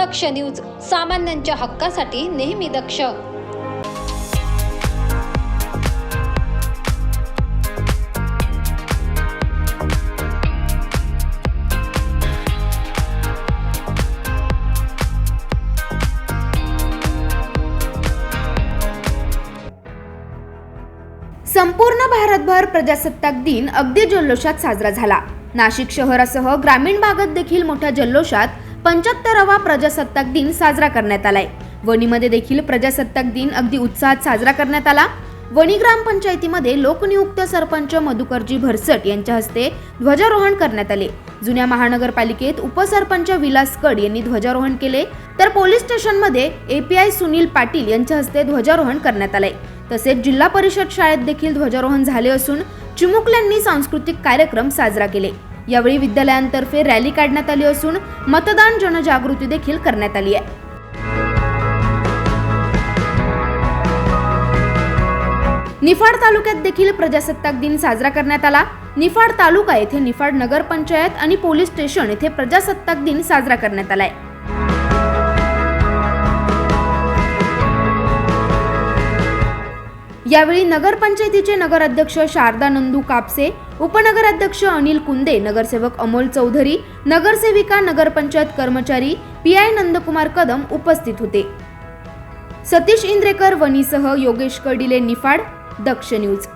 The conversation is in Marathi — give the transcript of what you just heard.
दक्ष न्यूज सामान्यांच्या हक्कासाठी नेहमी दक्ष. संपूर्ण भारतभर प्रजासत्ताक दिन अगदी जल्लोषात साजरा झाला. नाशिक शहरासह ग्रामीण भागात देखील मोठ्या जल्लोषात पंच्याहत्तरावा प्रजासत्ताक दिन साजरा करण्यात आलाय. वणीमध्ये देखील प्रजासत्ताक दिन अगदी उत्साहात साजरा करण्यात आला. वणी ग्रामपंचायतीमध्ये लोकनियुक्त सरपंच मधुकरजी भरसट यांच्या हस्ते ध्वजारोहण करण्यात आले. जुन्या महानगरपालिकेत उपसरपंच विलास कड यांनी ध्वजारोहण केले. तर पोलीस स्टेशनमध्ये एपीआय सुनील पाटील यांच्या हस्ते ध्वजारोहण करण्यात आले तसेच जिल्हा परिषद शाळेत देखील ध्वजारोहण झाले असून चिमुकल्यांनी सांस्कृतिक कार्यक्रम साजरा केले. यावेळी विद्यालयांतर्फे रॅली काढण्यात आली असून मतदान जनजागृती देखील करण्यात आली आहे. निफाड तालुक्यात देखील प्रजासत्ताक दिन साजरा करण्यात आला. निफाड तालुका येथे निफाड नगरपंचायत आणि पोलीस स्टेशन येथे प्रजासत्ताक दिन साजरा करण्यात आलाय. यावेळी नगरपंचायतीचे नगराध्यक्ष शारदा नंदू कापसे उपनगराध्यक्ष अनिल कुंदे नगरसेवक अमोल चौधरी नगरसेविका नगरपंचायत कर्मचारी पी आय नंदकुमार कदम उपस्थित होते. सतीश इंद्रेकर वनीसह योगेश कडिले निफाड दक्ष न्यूज.